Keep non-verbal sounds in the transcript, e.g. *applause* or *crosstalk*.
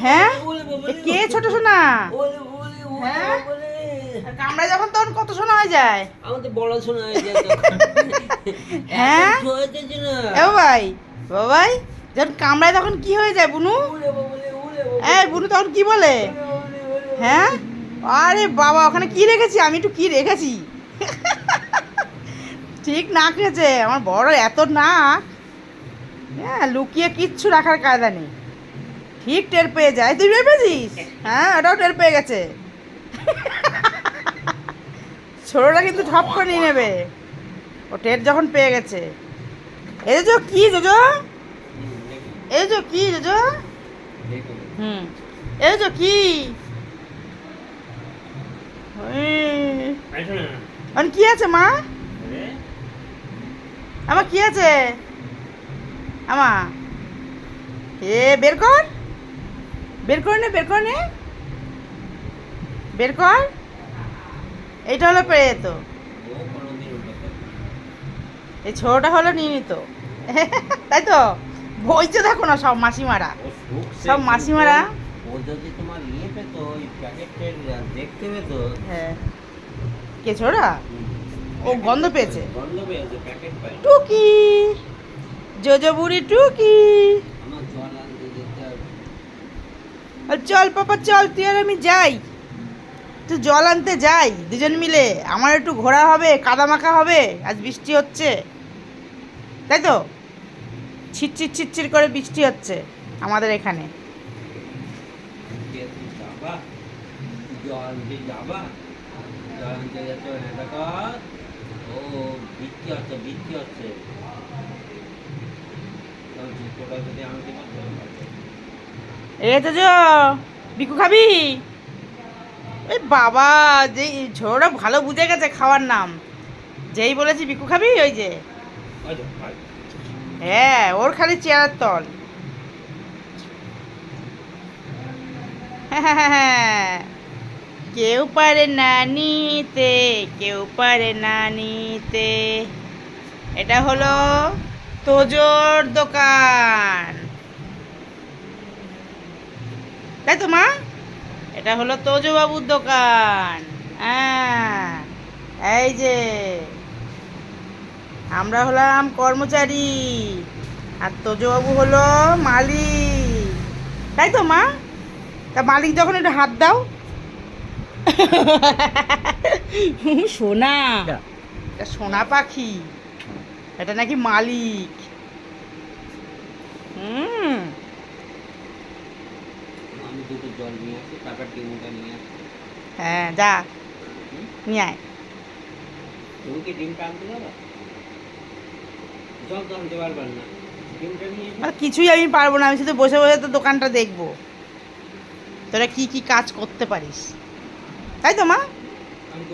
হ্যাঁ। কে ছোট সোনা? হ্যাঁ? কামড়ায় যখন তখন কত সোনা হয়ে যায়? আমার তো বড় শোনা হয়ে যায় হ্যাঁ? এ ভাই বাবাই যখন কামড়ায় তখন কি হয়ে যায় বুনু? এই বুনু তখন কি বলে? হ্যাঁ? আরে বাবা ওখানে কি রেখেছি? আমি একটু কি রেখেছি? ঠিক না খেয়েছে আমার বড় এত না। হ্যাঁ লুকিয়ে কিচ্ছু রাখার কায়দা নেই। ঠিক টের পেয়ে যায় তুই টের পেয়েছিস হ্যাঁ ওটাও টের পেয়ে গেছে। ছোটটা কিন্তু ঠপ করে নিয়ে নেবে। ও টের যখন পেয়ে গেছে। এই যে কি জোজো এই যে কি জোজো হুম। এই যে কি? এখন কি আছে মা? আমার কি আছে? আমা। এ বের কর। বের করে নে বের করে নে। বের কর। এইটা হলো পেয়ে তো ও কোনোদিন উল্টো করে না। এই ছোটটা হলো নিয়মিত *laughs* তাই তো? বইছে দেখো না সব মাসিমারা। সব মাসিমারা? ও যদি তোমার ইয়ে পেত ওই প্যাকেটের দেখতে পেত। হ্যাঁ। কে ছোড়া? ও গন্ধ পেয়েছে? গন্ধ পেয়েছে প্যাকেট পাই টুকি। জোজো বুড়ি টুকি আমার জল আনতে যেতে হবে আর চল, পাপা, চল, তুই আর আমি যাই। একটু জল আনতে যাই, দুজন মিলে। আমার একটু ঘোরা হবে কাদা মাখা হবে, আজ বৃষ্টি হচ্ছে। তাই তো? ছিটচির ছিটচির করে বৃষ্টি হচ্ছে আমাদের এখানে। ও হচ্ছে হচ্ছে এ তো যো বিকু খাবি? এই বাবা যেই ঝোড়া ভালো বুঝে গেছে খাওয়ার নাম। যেই বলেছি বিকু খাবি ওই যে। ওই যে, ওই। হ্যাঁ ওর খালি চেয়ারের তল। *laughs* কেউ পারে না নিতে কেউ পারে না নিতে এটা হলো তোজোর দোকান তাই তো মা? এটা হলো তোজো বাবুর দোকান। হ্যাঁ এই যে। আমরা হলাম কর্মচারী আর তোজবাবু হলো মালিক। তাই তো মা? তা মালিক যখন একটু হাত দাও। সোনা। এটা। সোনা পাখি। এটা নাকি মালিক। হুম দুটো জল নিয়ে আসি তারপর ডিমটা নিয়ে আসি হ্যাঁ যা নিয়ে আয় তুমি কি ডিমটা আনতে যাবা জল তো আনতে পারবেন না ডিমটা নিয়ে এসো। আর কিছুই আমি পারব না আমি শুধু বসে বসে তো দোকানটা দেখব। তোরা কি কি কাজ করতে পারিস? তাই তো মা? আমি